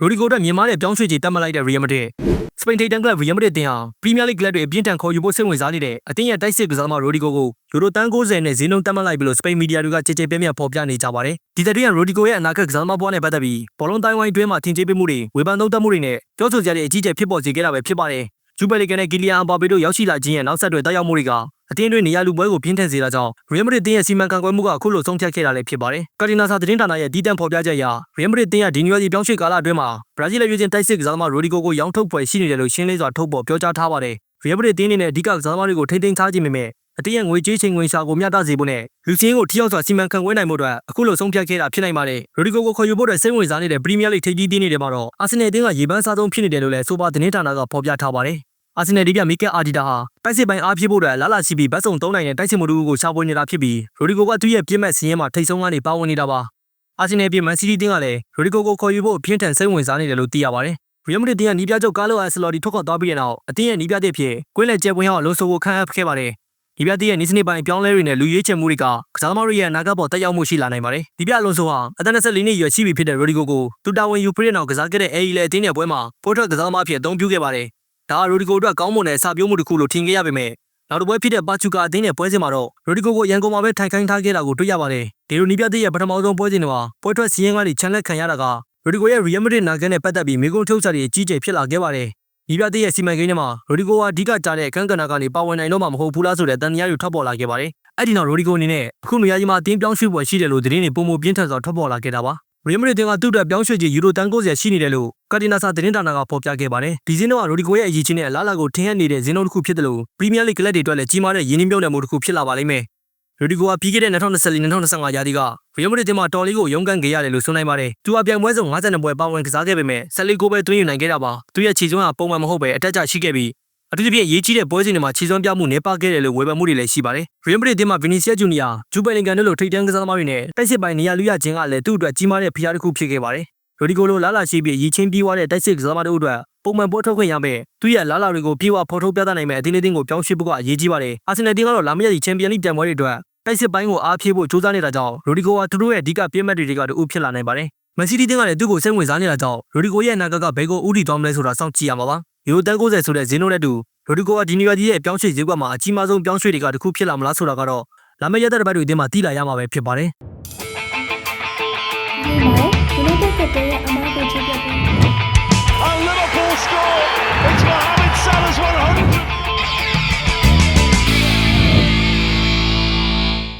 ရိုဒီဂိုတက်မြန်မာနဲ့ပြောင်းရွှေ့ချေတတ်မှတ်လိုက်တဲ့ Real Madrid စပိန်ထိပ်တန်းကလပ် Real Madrid တင်ဟာ Premier League ကလပ်တွေအပြင်းထန်ခေါ်ယူဖို့စိတ်ဝင်စားနေတဲ့အသင်းရဲ့တိုက်စစ်ကစားသမား Rodrigo ကိုယူရိုတန်း90နဲ့ဈေးနှုန်းတတ်မှတ်လိုက်ပြီလို့စပိန်မီဒီယာတွေကကြည်ကြဲပြန့်ပြန့်ဖော်ပြနေကြပါတယ်။ဒီတဲ့တွင် Rodrigo ရဲ့အနာဂတ်ကစားသမားဘဝနဲ့ပတ်သက်ပြီးဘောလုံးတိုင်းဝိုင်းအတွင်းမှာထင်ကြေးပေးမှုတွေဝေဖန်သုံးသပ်မှုတွေနဲ့ပြောဆိုကြတဲ့အကြီးအကျယ်ဖြစ်ပေါ်စေခဲ့တာပဲဖြစ်ပါတယ်။ဂျူဘယ်လီကန်နဲ့ကီလီယန်အမ်ဘာပေတို့ရောက်ရှိလာခြင်းရဲ့နောက်ဆက်တွဲတက်ရောက်မှုတွေက အတင်းတွင်းနေရာလူပွဲကိုပြင်းထန်စေတာကြောင့် Real Madrid တင်းရဲ့စီမံခန့်ခွဲမှုကအခုလိုဆုံးဖြတ်ခဲ့တာလည်းဖြစ်ပါတယ်။ကာဒီနာဆာသတင်းဌာနရဲ့ဒီတန်ဖော်ပြချက်အရ Real Madrid တင်းရဲ့ဒီနျူရီပြောင်းရွှေ့ကာလအတွင်းမှာဘရာဇီးလက်ရွေးချင်းတိုက်စစ်ကစားသမား Rodrigo ကိုရောင်းထုတ်ဖွယ်ရှိနေတယ်လို့ရှင်းလင်းစွာထုတ်ပေါ်ပြောကြားထားပါတယ်။ Real Madrid တင်းအနေနဲ့အဓိကကစားသမားတွေကိုထိန်းသိမ်းထားခြင်းပေမဲ့အတင်းရဲ့ငွေကြေးချိန်ငွေရှာကိုမျှတစေဖို့နဲ့လူစင်းကိုထိရောက်စွာစီမံခန့်ခွဲနိုင်မှုအတွက်အခုလိုဆုံးဖြတ်ခဲ့တာဖြစ်နိုင်ပါတယ်။ Rodrigo ကိုခေါ်ယူဖို့အတွက်စိတ်ဝင်စားနေတဲ့ Premier League ထိပ်သီးတင်းတွေမှာတော့ Arsenal တင်းကရေပန်းစားဆုံးဖြစ်နေတယ်လို့လည်းဆိုပါသတင်းဌာနကဖော်ပြထားပါတယ်။ အာဆင်နယ်ဒီပြမီကယ်အာဒီတာဟာတိုက်စစ်ပိုင်းအားဖြည့်ဖို့အတွက်လာလာစီပီဘတ်စုံ၃နိုင်တဲ့တိုက်စစ်မှုတူကိုရှာဖွေနေတာဖြစ်ပြီးရိုဒီဂိုကသူ့ရဲ့ပြစ်မဲ့စင်းရဲမှာထိတ်ဆုံးကနေပါဝင်နေတာပါအာဆင်နယ်ပြည်မန်စီးတီးတင်းကလည်းရိုဒီဂိုကိုခေါ်ယူဖို့အပြင်းထန်စိတ်ဝင်စားနေတယ်လို့သိရပါတယ်ရီယယ်မဒရစ်တင်းကနီးပြချုပ်ကာလိုအက်ဆလော်ဒီထွက်ခွာသွားပြီးတဲ့နောက်အတင်းရဲ့နီးပြတဲ့အဖြစ်ကွင်းလက်ကျဲပွင့်ဟောက်အလုံးစုံကိုခန့်အပ်ခဲ့ပါတယ်ဒီပြတဲ့ရဲ့နီးစနစ်ပိုင်းပြောင်းလဲတွေနဲ့လူရွေးချယ်မှုတွေကကစားသမားတွေရဲ့အနာဂတ်ပေါ်တက်ရောက်မှုရှိလာနိုင်ပါတယ်။ဒီပြအလုံးစုံဟာအသက်24နှစ်အရွယ်ရှိပြီဖြစ်တဲ့ရိုဒီဂိုကိုတူတာဝန်ယူပရစ်နောက်ကစားခဲ့တဲ့အေအီလေအတင်းရဲ့ပွဲမှာပိုးထွက်ကစားသမားအဖြစ်အသုံးပြုခဲ့ပါတယ်။ ဒါကရိုဒီဂိုအတွက်ကောင်းမွန်တဲ့အစပြုံးမှုတစ်ခုလို့ထင်ခဲ့ရပေမဲ့နောက်တစ်ပွဲဖြစ်တဲ့ပါချူကာအသင်းနဲ့ပွဲစဉ်မှာတော့ရိုဒီဂိုကိုရန်ကုန်မှာပဲထိုင်ခိုင်းထားခဲ့တာကိုတွေ့ရပါတယ်။ဒီလိုနီးပြတဲ့ရဲ့ပထမဆုံးပွဲစဉ်တွေမှာပွဲထွက်စီးရင်ကနေချန်လက်ခံရတာကရိုဒီဂိုရဲ့ Real Madrid နာဂတ်နဲ့ပတ်သက်ပြီးမိကုန်းထုတ်စာတွေအကြီးကျယ်ဖြစ်လာခဲ့ပါတယ်။နီးပြတဲ့ရဲ့စီမံကိန်းထဲမှာရိုဒီဂိုဟာအဓိကကြားတဲ့အခန်းကဏ္ဍကနေပါဝင်နိုင်တော့မှာမဟုတ်ဘူးလားဆိုတဲ့တန်တရားတွေထွက်ပေါ်လာခဲ့ပါတယ်။အဲ့ဒီနောက်ရိုဒီဂိုအနေနဲ့အခုနေရာကြီးမှာအတင်းပြောင်းရွှေ့ပွဲရှိတယ်လို့သတင်းတွေပုံမပြင်းထန်စွာထွက်ပေါ်လာခဲ့တာပါ။ Real Madrid ကသူ့အတွက်ပြောင်းရွှေ့ခြင်းယူရိုတန်90ရှိနေတယ်လို့ကာဒီနာဆာသတင်းဌာနကဖော်ပြခဲ့ပါတယ်။ဒီဇင်းတော့ရိုဒီဂိုရဲ့အရေးချင်းနဲ့အလားအလာကိုထင်ဟပ်နေတဲ့ဇင်းတို့တစ်ခုဖြစ်တယ်လို့ပရီးမီးယားလိဂ်ကလပ်တွေအတွက်လည်းကြီးမားတဲ့ရင်းနှီးမြှုပ်နှံမှုတစ်ခုဖြစ်လာပါလိမ့်မယ်။ရိုဒီဂိုကပြီးခဲ့တဲ့2024-2025ရာသီက Real Madrid တင်မှာတော်လေးကိုရုန်းကန်ခဲ့ရတယ်လို့ဆိုနိုင်ပါတယ်။သူအပြိုင်ပွဲစုံ52ပွဲပါဝင်ကစားခဲ့ပေမဲ့14ဂိုးပဲသွင်းယူနိုင်ခဲ့တာပါ။သူရဲ့ခြေစွမ်းကပုံမှန်မဟုတ်ပဲအတက်အကျရှိခဲ့ပြီး အထူးသဖြင့်ရေးကြီးတဲ့ပွဲစဉ်တွေမှာခြေစွမ်းပြမှုနေပါခဲ့တယ်လို့ဝေဖန်မှုတွေလည်းရှိပါတယ်။ Real Madrid တင်မှာ Vinicius Junior, Jude Bellingham တို့လိုထိပ်တန်းကစားသမားတွေနဲ့တိုက်စစ်ပိုင်းနေရာလူရခြင်းကလည်းသူ့အတွက်ကြီးမားတဲ့ဖိအားတစ်ခုဖြစ်ခဲ့ပါတယ်။ရိုဒီဂိုလိုလာလာရှိပြီးရည်ချင်းပြေးသွားတဲ့တိုက်စစ်ကစားသမားတို့အတွက်ပုံမှန်ပွဲထုတ်ခွင့်ရမယ်။သူရဲ့လာလာတွေကိုပြေဝဖော်ထုတ်ပြသနိုင်မဲ့အသင်းလေးတင်းကိုပြောင်းရွှေ့ဖို့ကအရေးကြီးပါတယ်။အာဆင်နယ်တင်းကတော့လာမည့်ရည်ချန်ပီယံလိတန်ပွဲတွေအတွက်တိုက်စစ်ပိုင်းကိုအားဖြည့်ဖို့ကြိုးစားနေတာကြောင့်ရိုဒီဂိုဟာသူတို့ရဲ့အဓိကပြည့်မှတ်တွေကတူဖြစ်လာနိုင်ပါတယ်။မန်စီးတီးတင်းကလည်းသူ့ကိုစိတ်ဝင်စားနေတာကြောင့်ရိုဒီဂိုရဲ့အနာဂတ်ကဘယ်ကိုဥတီသွားမလဲဆိုတာစောင့်ကြည့်ရမှာပါ။ယူ ရိုတန်90ဆိုတဲ့ဇင်းတို့နဲ့တူရိုဒီဂိုကဒီနီယာကြီးရဲ့ပြောင်းရွှေ့ဈေးကွက်မှာအကြီးမားဆုံးပြောင်းရွှေ့တွေကတစ်ခုဖြစ်လာမလားဆိုတာကတော့လာမယ့်ရက်သက်တစ်ပတ်တွေအတွင်းမှာသိလာရမှာပဲဖြစ်ပါတယ်ဒီမှာ United ကတည်းကအမားကိုချပြပေး